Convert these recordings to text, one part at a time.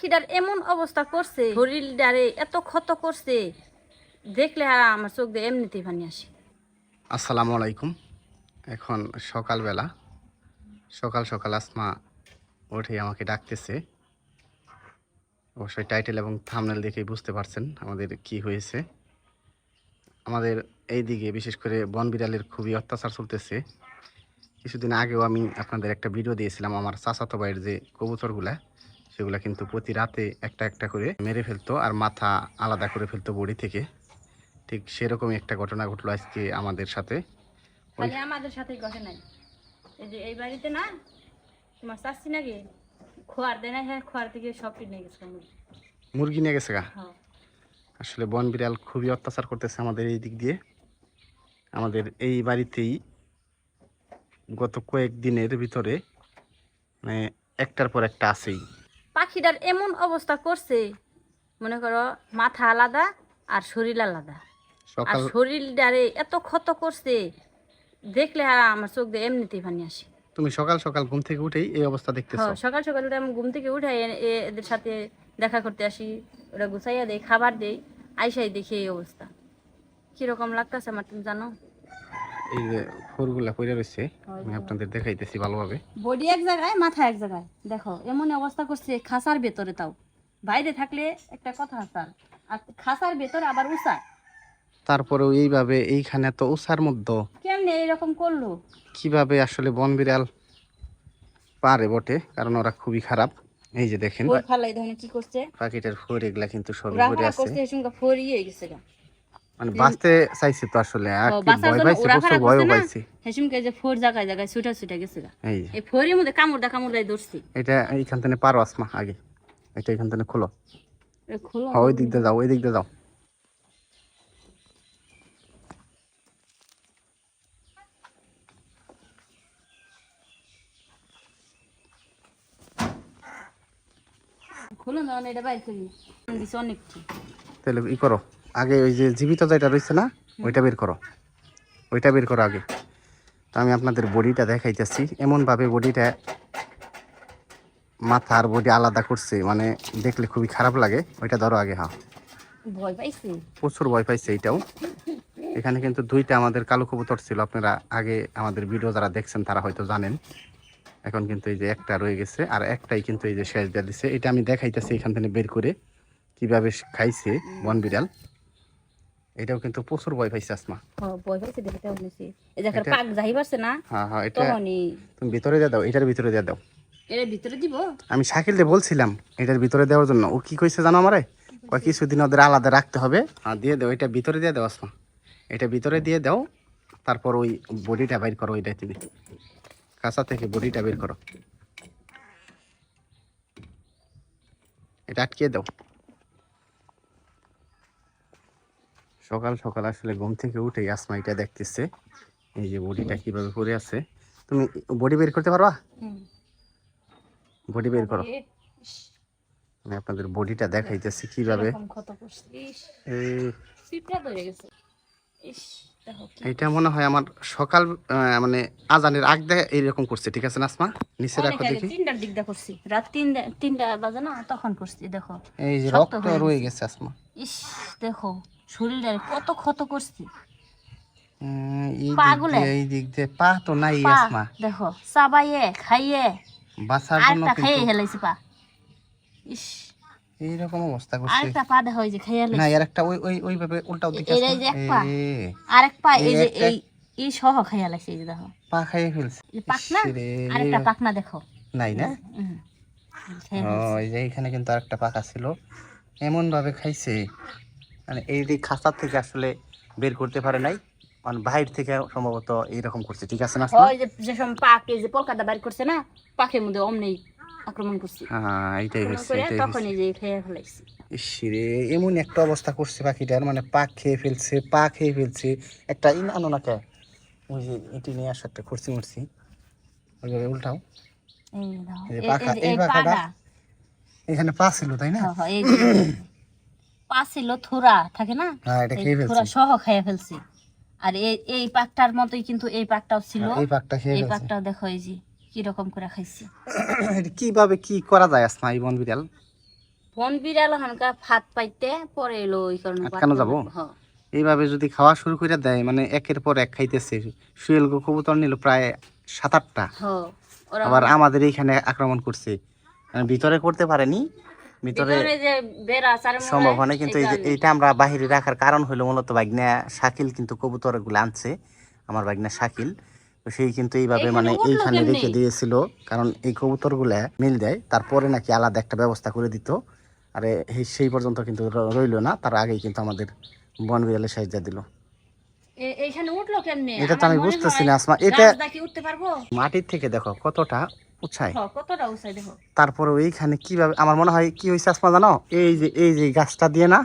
পাখিটার এমন অবস্থা করছে, শরীরটারে এত ক্ষত করছে, দেখলে আর আমার চোখ দিয়ে এমনিতেই পানি আসে। আসসালামু আলাইকুম। এখন সকালবেলা, সকাল সকাল আসমা উঠে আমাকে ডাকতেছে। অবশ্যই টাইটেল এবং থামনেল দেখেই বুঝতে পারছেন আমাদের কি হয়েছে। আমাদের এই দিকে বিশেষ করে বন বিড়ালের খুবই অত্যাচার চলতেছে। কিছুদিন আগেও আমি আপনাদের একটা ভিডিও দিয়েছিলাম আমার চাচাতো ভাইয়ের যে কবুতরগুলা। সেগুলা কিন্তু প্রতি রাতে একটা একটা করে মেরে ফেলতো আর মাথা আলাদা করে ফেলতো বডি থেকে। ঠিক সেরকমই একটা ঘটনা ঘটলো আজকে আমাদের সাথে। আমাদের সাথে ঘটে নাই। এই যে এই বাড়িতে না তোমার চাচ্ছি নাকি খোয়ার দেয় না হ্যাঁ খোয়ার থেকে সব নিয়ে গেছে মুরগি নিয়ে গেছে গা? হ্যাঁ। আসলে বন বিড়াল খুবই অত্যাচার করতেছে আমাদের এই দিক দিয়ে। আমাদের এই বাড়িতেই গত কয়েকদিনের ভিতরে মানে একটার পর একটা আছেই। পাখিটার এমন অবস্থা করছে মনে করো মাথা আলাদা আর শরীর আলাদা। আর শরীরটারে এত ক্ষত করছে দেখলে আর আমার চোখ দিয়ে এমনিতেই পানি আসে। তুমি সকাল সকাল ঘুম থেকে উঠেই এই অবস্থা দেখতেছো? হ্যাঁ, সকাল সকাল উঠে আমি ঘুম থেকে উঠে এদের সাথে দেখা করতে আসি ওরা গুছাইয়া দেয় খাবার দেই আইসাই দেখি এই অবস্থা। কীরকম লাগতেছে আমার তুমি জানো? এই যে ফোরগুলা পড়ে রয়েছে আমি আপনাদের দেখাইতেছি ভালোভাবে। বডি এক জায়গায় মাথা এক জায়গায়। দেখো এমন অবস্থা করছে খাসার ভেতরে তাও। বাইরে থাকলে একটা কথা আর খাসার ভেতরে আবার উষা তারপরেও এইভাবে এইখানে তো উষার মধ্যে। কেমনে এরকম করল? কীভাবে আসলে বন বিড়াল পারে বটে? কারণ ওরা খুবই খারাপ। এই যে দেখেন ফোর ফালাই কি করছে? পাখিটার ফোর এগুলা কিন্তু পড়ে ফালা আছে। করছে এসঙ্গে ফোরই হয়ে গেছে। মানে বাঁচতে চাইছে তো আসলে আর কি ভয় পাইছে প্রচুর ভয়ও করছে না? যে ফোর জায়গায় জায়গায় ছুটা ছুটা গেছে এই ফোরের মধ্যে কামড় দা কামড় দেয় ধরছি। এটা এইখান থেকে পারো আসমা আগে। এটা এখান থেকে খোলো। এ খোলো হ্যাঁ ওই দিক দিয়ে যাও ওই দিক দিয়ে যাও। খোলো না এটা বাইর করি। দিছে অনেকটি। তাহলে ই করো। আগে ওই যে জীবিত যেটা রয়েছে না ওইটা বের করো। ওইটা বের করো আগে। তো আমি আপনাদের বডিটা দেখাইতেছি। এমনভাবে বডিটা মাথা আর বডি আলাদা করছে মানে দেখলে খুবই খারাপ লাগে। ওইটা ধরো আগে হ্যাঁ। ভয় পাইছে? প্রচুর ভয় পাইছে এইটাও। এখানে কিন্তু দুইটা আমাদের কালো কবুতর ছিল। আপনারা আগে আমাদের ভিডিও যারা দেখছেন তারা হয়তো জানেন। এখন কিন্তু এই যে একটা রয়ে গেছে আর একটাই কিন্তু এই যে শেষ দিয়ে দিছে। এটা আমি দেখাইতেছি এখান থেকে বের করে। কীভাবে খাইছে বন বিড়াল এটাও কিন্তু প্রচুর ভয় পাইছে আসমা। ও ভয় পাইছে দেখতে শুনেছি এই দেখার এটা- পাক যাই পারছে না হ্যাঁ হ্যাঁ এটা তুমি ভিতরে দিয়ে দাও এটার ভিতরে দিয়ে দাও। এর ভিতরে দিব? আমি শাকিলকে বলছিলাম এটার ভিতরে দেওয়ার জন্য। ও কি কইছে জানো আমারে? কয় কিছুদিন ওদের আলাদা রাখতে হবে। আর দিয়ে দাও এটা ভিতরে দিয়ে দাও আসমা। এটা ভিতরে দিয়ে দাও তারপর ওই বডিটা বের করো ওইটা তুমি। কাঁচা থেকে বডিটা বের করো। এটা আটকে দাও। সকাল সকাল আসলে ঘুম থেকে উঠে আসমা এটা দেখতেছে। এই যে বডিটা কীভাবে পড়ে আছে। তুমি বডি বের করতে পারবা? বডি বের করো। আমি আপনাদের বডিটা দেখাইতেছি কীভাবে। দেখো এইটা মনে হয় আমার সকাল মানে আজানের আগ দিয়ে এইরকম করছে ঠিক আছে না আসমা? নিচে রাখো দেখি। তিনটার দিক করছি। রাত তিনটা তিনটা বাজে না তখন করছি দেখো। এই যে রক্ত রয়ে গেছে আসমা। ইস দেখো। শরীরের কত ক্ষত করছি। উম, এই দিক দিয়ে এই দিক দিয়ে। পা তো নাই আসমা দেখো চাবাইয়ে খাইয়ে বাঁচার জন্য আরেকটা খাইয়ে হেলাইছি পা। ইস। এইরকম অবস্থা করছে। আরেকটা পা দেখা ওই যে খাইয়ে না হেলাইছি একটা ওই ওই ওইভাবে উল্টাও দিকে এই- এই যে এক পা। আরেক পা এই এই যে এই এই সহ খাইয়ে হেলাইছি এই যে দেখো। পা খাইয়ে ফেলছে। এই পাকনা আরেকটা পাকনা দেখো। নাই না। ও, এই যে এখানে কিন্তু আরেকটা পাকা ছিল। এমন ভাবে খাইছে। মানে এই যে খাঁচা থেকে আসলে বের করতে পারে নাই মানে বাইর থেকে সম্ভবত এইরকম করছে। ঠিক আছে না? ওই যে যে সময় পাক যে কলকাতা বাড়ি করছে না পাখের মধ্যে অমনি আক্রমণ করছে। হ্যাঁ এইটাই হচ্ছে করে এইটাই তখন এই যে খেয়ে ফেলাইছি। ইসরে এমন একটা অবস্থা করছে পাখিটার মানে পাক খেয়ে ফেলছে পা খেয়ে ফেলছে। একটা ইন আনো না কে ওই যে এটি নিয়ে আসো একটা খুরসি মুরসি। ওইভাবে উল্টাও। এই পাখা- এই পাখাটা? এখানে পা ছিল তাই না? হ্যাঁ, হ্যাঁ, পা ছিল থোড়া থাকে না? হ্যাঁ থোড়া সহ খাইয়ে ফেলছি। আর এই এই পাকটার মতোই কিন্তু এই পাকটাও ছিল। এই পাকটা এই পাকটাও দেখো এই যে কি রকম করে খাইছি। কীভাবে কি করা যায় আসমা এই বন বিড়াল? বন বিড়াল হনকা ফাত পাইতে পরে এলো ওই কারণে আটকানো যাব? হ্যাঁ। এইভাবে যদি খাওয়া শুরু করে দেয় মানে একের পর এক খাইতেছে। শুয়েল গো কবুতর নিল প্রায় সাত আটটা। হ্যাঁ আবার আমাদের এইখানে আক্রমণ করছে। ভিতরে করতে পারেনি ভিতরে সম্ভব হয় কিন্তু এই যে এইটা আমরা বাহিরে রাখার কারণ হলো মূলত বাগনা শাকিল কিন্তু কবুতরগুলো আনছে আমার বাগনা শাকিল। সেই কিন্তু এইভাবে মানে এইখানে রেখে দিয়েছিল কারণ এই কবুতরগুলা মিল দেয় তারপরে নাকি আলাদা একটা ব্যবস্থা করে দিত। আর সেই পর্যন্ত কিন্তু রইল না তার আগেই কিন্তু আমাদের বন বিড়ালে সাহায্য দিল। এইখানে উঠল কেমনে? এটা তো আমি বুঝতেছি না আসমা এটা মাটির থেকে দেখো কতটা হ্যাঁ কতটা উঁচাই দেখো। তারপরে এইখানে কীভাবে আমার মনে হয় কি হয়েছে আসমা জানো? এই যে এই যে গাছটা দিয়ে না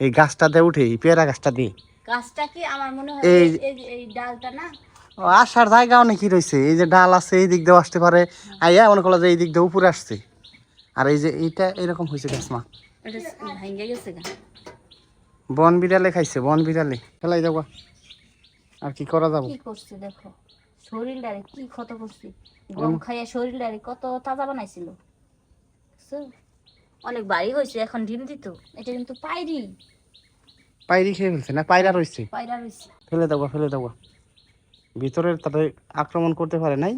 এই গাছটা দিয়ে উঠে এই পেয়ারা গাছটা দিয়ে। গাছটা কি আমার মনে হয় এই- এই- ডালটা না? আসার জায়গা অনেক কি রয়েছে এই যে ডাল আছে এই দিক দিয়ে আসতে পারে। আইয়া মনে করল যে এই দিক দিয়ে উপরে আসছে। আর এই যে এইটা এরকম হয়েছে গেছে বন বিড়ালে খাইছে বন বিড়ালে খেলাই যাব আর কি করা যাব? কি করছে দেখো। শরীরটারে কি ক্ষত করছে? গম খাইয়া শরীরটারে কত তাজা বানাইছিল। অনেক বাড়ি হয়েছে এখন ডিম দিত। এটা কিন্তু পাইরি পায়রি খেয়ে ফেলছে না? পায়রা রয়েছে পায়রা রয়েছে ফেলে দেবো ফেলে দেবো ভিতরের তাতে আক্রমণ করতে পারে নাই।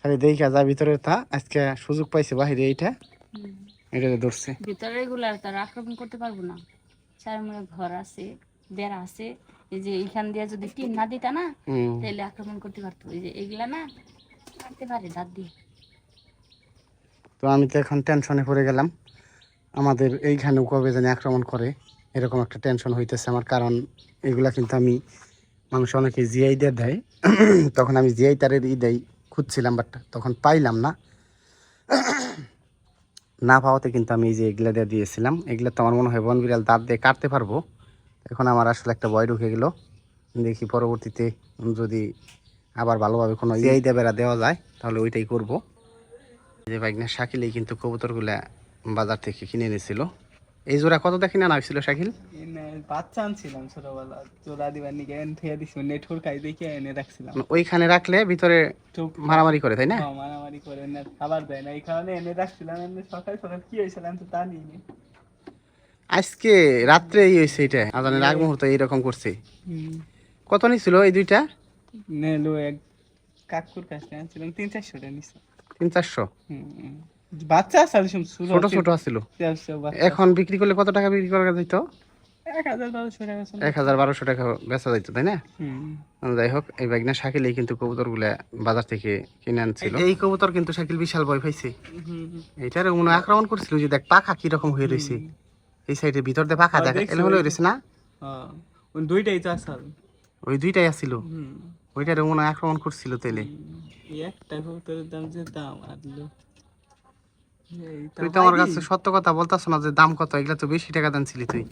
খালি দেখা যা ভিতরের তা আজকে সুযোগ পাইছে বাহিরে এইটা। এটাতে ধরছে। ভিতরে এগুলার তার আক্রমণ করতে পারব না। চারমুড়ে ঘর আছে বেড়া আছে। এই যে এইখান দিয়ে যদি টিন না দিতা না তাহলে আক্রমণ করতে পারতো। এই যে এগুলা না মারতে পারে দাঁত দিয়ে। তো আমি তো এখন টেনশনে পড়ে গেলাম। আমাদের এইখানে কবে জানি আক্রমণ করে এরকম একটা টেনশন হইতেছে আমার কারণ এগুলা কিন্তু আমি মানুষ অনেকে জিআই দিয়ে দেয়। তখন আমি জিআই তারের ই দেয় খুঁজছিলাম বাট তখন পাইলাম না। না পাওয়াতে কিন্তু আমি এই যে এগুলা দিয়ে দিয়েছিলাম। এগুলা তো আমার মনে হয় বন বিড়াল দাঁত দিয়ে কাটতে পারব। এখন আমার আসলে একটা ভয় ঢুকে গেল। দেখি পরবর্তীতে যদি আবার ভালোভাবে কোনো দিয়ে বেড়া দেওয়া যায় তাহলে ওইটাই করব। যে বাইকনা শাকিলেই কিন্তু কবুতরগুলা বাজার থেকে কিনে এনেছিল। এই জোড়া কত দেখি না হয়েছিল শাকিল? বাচ্চা আনছিলাম ছোটবেলা। চোরা দিবার নিকে থেকে দিছি নেটওয়ার্ক খাই দেখে এনে রাখছিলাম। মানে ওইখানে রাখলে ভিতরে মারামারি করে তাই না? হ্যাঁ, মারামারি করে খাবার দেয় না। এই কারণে এনে রাখছিলাম এনে সকাল সকাল কি হয়েছিল আমি তো তা নিইনি আজকে রাত্রে এই হয়েছে এটা। আজানের আগ মুহূর্তে এইরকম করছে। কত নিছিল এই দুইটা? নেলো এক কাকুর কাছ আনছিলাম তিন চারশো টাকা নিছে। তিন চারশো? হুম, হুম। বাচ্চা আসলে ছোট ছোট আছিল। এখন বিক্রি করলে কত টাকা বিক্রি করা যেত? এক হাজার বারোশো টাকা বেচা যাইতো তাই না? হুম। যাই হোক এই শাকিলেই কিন্তু কবুতরগুলা বাজার থেকে কিনে আনছিল। এই কবুতর কিন্তু শাকিল বিশাল ভয় পাইছে। এটার মনে আক্রমণ করছিল যে দেখ পাখা কীরকম হয়ে রয়েছে এই সাইডের ভিতর দিয়ে পাখা হ্যাঁ, দেখা এলো হলো রেছ রয়েছে না? হ্যাঁ, ওই দুইটাই তো আসল ওই দুইটাই আসছিল হুম। ওইটার মনে হয় আক্রমণ করছিল তেলে। একটা কবুতরের দাম যে দাম আদলো তুই তো আমার কাছে সত্য কথা বলতাছ না যে দাম কত এগুলা তো বেশি টাকা দাম ছিলি তুই।